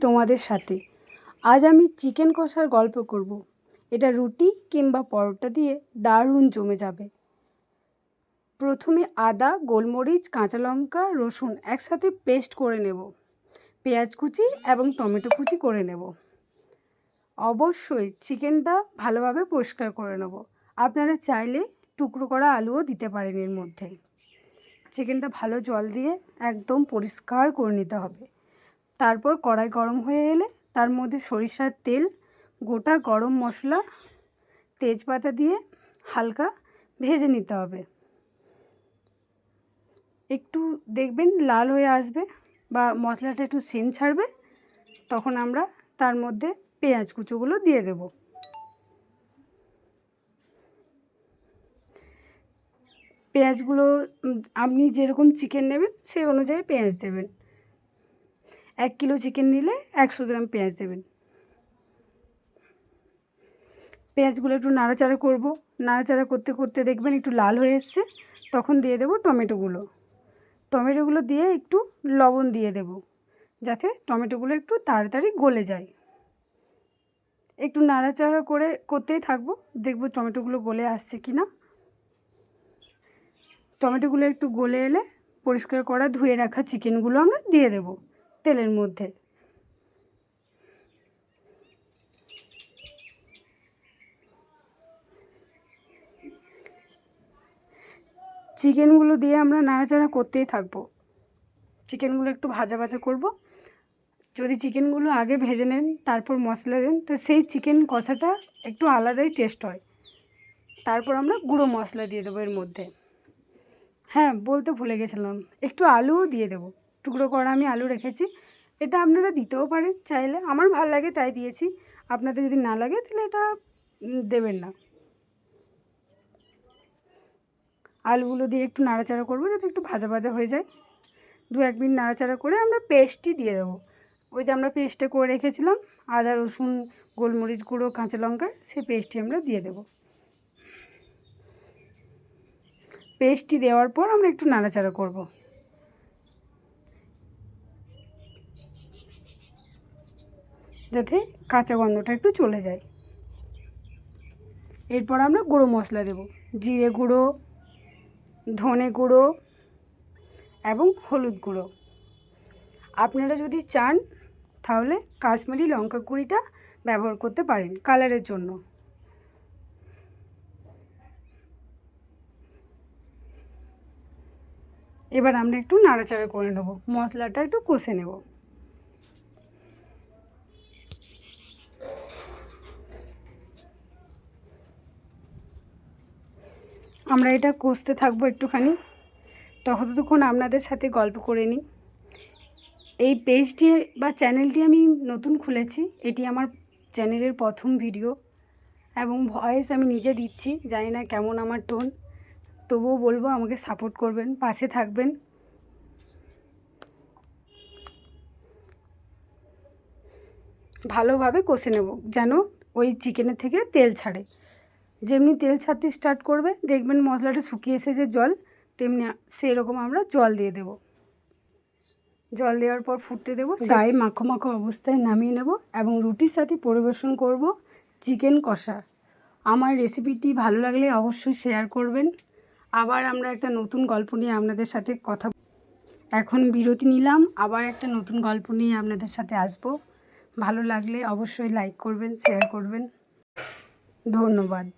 তোমাদের সাথে। আজ আমি চিকেন কষার গল্প করব। এটা রুটি কিংবা পরোটা দিয়ে দারুণ জমে যাবে। প্রথমে আদা, গোলমরিচ, কাঁচা লঙ্কা, রসুন একসাথে পেস্ট করে নেব। পেঁয়াজ কুচি এবং টমেটো কুচি করে নেব। অবশ্যই চিকেনটা ভালোভাবে পরিষ্কার করে নেব। আপনারা চাইলে টুকরো করা আলুও দিতে পারেন এর মধ্যে। চিকেনটা ভালো জল দিয়ে একদম পরিষ্কার করে নিতে হবে। তারপর কড়াই গরম হয়ে এলে তার মধ্যে সরিষার তেল, গোটা গরম মশলা, তেজপাতা দিয়ে হালকা ভেজে নিতে হবে। একটু দেখবেন লাল হয়ে আসবে বা মশলাটা একটু সেন ছাড়বে, তখন আমরা তার মধ্যে পেঁয়াজ কুচোগুলো দিয়ে দেব। পেঁয়াজগুলো আপনি যেরকম চিকেন নেবেন সেই অনুযায়ী পেঁয়াজ দেবেন। এক কিলো চিকেন নিলে একশো গ্রাম পেঁয়াজ দেবেন। পেঁয়াজগুলো একটু নাড়াচাড়া করব। নাড়াচাড়া করতে করতে দেখবেন একটু লাল হয়ে এসছে। তখন দিয়ে দেবো টমেটোগুলো। টমেটোগুলো দিয়ে একটু লবণ দিয়ে দেব, যাতে টমেটোগুলো একটু তাড়াতাড়ি গলে যায়। একটু নাড়াচাড়া করে করতেই থাকব, দেখব টমেটোগুলো গলে আসছে কি না টমেটোগুলো একটু গলে এলে পরিষ্কার করা ধুয়ে রাখা চিকেনগুলো আমরা দিয়ে দেব। তেলের মধ্যে। চিকেনগুলো দিয়ে আমরা নাড়াচাড়া করতেই থাকব। চিকেনগুলো একটু ভাজা ভাজা করব। যদি চিকেনগুলো আগে ভেজে নেন, তারপর মশলা দেন, তো সেই চিকেন কষাটা একটু আলাদাই টেস্ট হয়। তারপর আমরা গুঁড়ো মশলা দিয়ে দেবো এর মধ্যে। হ্যাঁ বলতে ভুলে গেছিলাম। একটু আলুও দিয়ে দেবো। টুকরো করা আমি আলু রেখেছি। এটা আপনারা দিতেও পারেন চাইলে। আমার ভালো লাগে তাই দিয়েছি। আপনাদের যদি না লাগে তাহলে এটা দেবেন না। আলুগুলো দিয়ে একটু নাড়াচাড়া করব যাতে একটু ভাজা ভাজা হয়ে যায়। দু এক মিনিট নাড়াচাড়া করে আমরা পেস্টই দিয়ে দেবো। ওই যে আমরা পেস্টে করে রেখেছিলাম, আদা, রসুন, গোলমরিচ গুঁড়ো, কাঁচা লঙ্কা সেই পেস্টটি আমরা দিয়ে দেবো। পেস্টটি দেওয়ার পর আমরা একটু নাড়াচাড়া করব। যাতে কাঁচা গন্ধটা একটু চলে যায়। এরপর আমরা গুঁড়ো মশলা দেব। জিরে গুঁড়ো, ধনে গুঁড়ো এবং হলুদ গুঁড়ো। আপনারা যদি চান, তাহলে কাশ্মীরি লঙ্কা গুঁড়িটা ব্যবহার করতে পারেন কালারের জন্য। এবার আমরা একটু নাড়াচাড়া করে নেব। মশলাটা একটু কষে নেব। আমরা এটা কষতে থাকব একটুখানি। ততক্ষণ আপনাদের সাথে গল্প করে নিই। এই পেজটি বা চ্যানেলটি আমি নতুন খুলেছি, এটি আমার চ্যানেলের প্রথম ভিডিও এবং ভয়েস আমি নিজে দিচ্ছি, জানি না কেমন আমার টোন। তবুও বলব আমাকে সাপোর্ট করবেন, পাশে থাকবেন। ভালোভাবে কষে নেব, যেন ওই চিকেনের থেকে তেল ছাড়ে। যেমনি তেল ছাড়তে স্টার্ট করবে দেখবেন মশলাটা শুকিয়ে এসেছে জল তেমনি সেরকম আমরা জল দিয়ে দেব। জল দেওয়ার পর ফুটতে দেবো গায়ে মাখো মাখো অবস্থায় নামিয়ে নেব এবং রুটির সাথে পরিবেশন করব চিকেন কষা। আমার রেসিপিটি ভালো লাগলে অবশ্যই শেয়ার করবেন। আবার আমরা একটা নতুন গল্প নিয়ে আপনাদের সাথে কথা এখন বিরতি নিলাম আবার একটা নতুন গল্প নিয়ে আপনাদের সাথে আসব। ভালো লাগলে অবশ্যই লাইক করবেন শেয়ার করবেন। ধন্যবাদ।